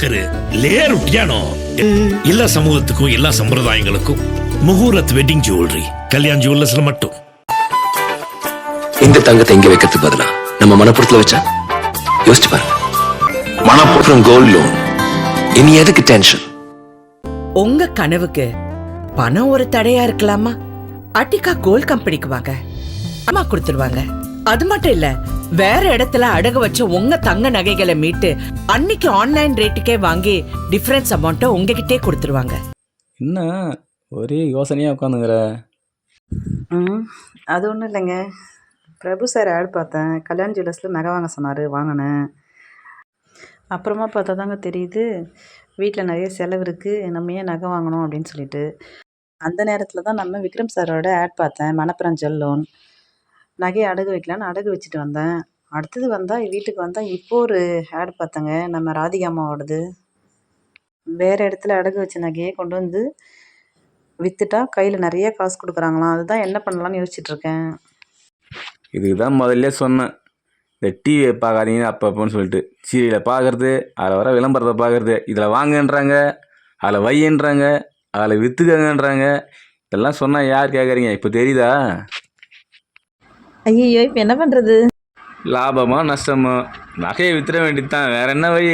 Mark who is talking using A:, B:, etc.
A: Broker லேர் ஒட்டியானோ எல்லா சமூகத்துக்கும் எல்லா சம்பிரதாயங்களுக்கும் முகூர்த் வெட்டிங் ஜுவல்லரி கல்யாண் ஜுவல்லர்ஸ்ல மட்டும்.
B: இந்த தங்கத்தை இங்க வைக்கிறதுக்கு பதிலா? நம்ம மனப்புறத்துல வச்சா? யோசிச்சு பாருங்க. மனப்புறம் கோல்ட் லோன் இனி எதுக்கு டென்ஷன்
C: உங்க கனவுக்கு பணம் ஒரு தடையா இருக்கலாமா? அட்டிகா கோல்ட் கம்பெனிக்கு வாங்க. அம்மா கொடுத்துருவாங்க. அது மட்டும் இல்ல வேற இடத்துல அடகு வச்ச உங்க தங்க நகைகளை மீட்டு அன்னைக்கு ஆன்லைன் ரேட்டுக்கே வாங்கி டிஃபரன்ஸ் அமௌண்ட்டை உங்ககிட்டே கொடுத்துருவாங்க.
D: என்ன? ஒரே யோசனையாக உட்காந்துங்கிற
E: ம் அது ஒன்றும் இல்லைங்க. பிரபு சார் ஆட் பார்த்தேன். கல்யாண் ஜுவல்லர்ஸில் நகை வாங்க சொன்னார் வாங்கினேன். அப்புறமா பார்த்தா தாங்க தெரியுது வீட்டில் நிறைய செலவு இருக்குது நம்ம ஏன் நகை வாங்கணும் அப்படின்னு சொல்லிட்டு. அந்த நேரத்தில் தான் நம்ம விக்ரம் சாரோட ஆட் பார்த்தேன். மணப்புறம் ஜுவல் லோன் நகையை அடகு வைக்கலான்னு அடகு வச்சுட்டு வந்தேன். அடுத்தது வந்தால் வீட்டுக்கு வந்தால் இப்போ ஒரு ஆட் பார்த்தேங்க. நம்ம ராதிகா அம்மாவோடது. வேறு இடத்துல அடகு வச்ச நகையை கொண்டு வந்து விற்றுட்டா கையில் நிறைய காசு கொடுக்குறாங்களாம். அதுதான் என்ன பண்ணலான்னு யோசிச்சிட்டுருக்கேன்
D: இதுக்கு தான் முதல்ல சொன்னேன். இந்த டிவியை பார்க்காதீங்க அப்பப்போன்னு சொல்லிட்டு. சீரியலை பார்க்கறது அதில் வர விளம்பரத்தை பார்க்குறது. இதில் வாங்கன்றாங்க அதில் வையன்றாங்க அதில் விற்றுக்கங்கன்றாங்க இதெல்லாம் சொன்னால் யார் கேட்குறீங்க இப்போ தெரியுதா?
E: ஐயோ இப்போ என்ன பண்ணுறது
D: லாபமோ நஷ்டமோ? நகையை வித்துற வேண்டியது தான் வேற என்ன வழி?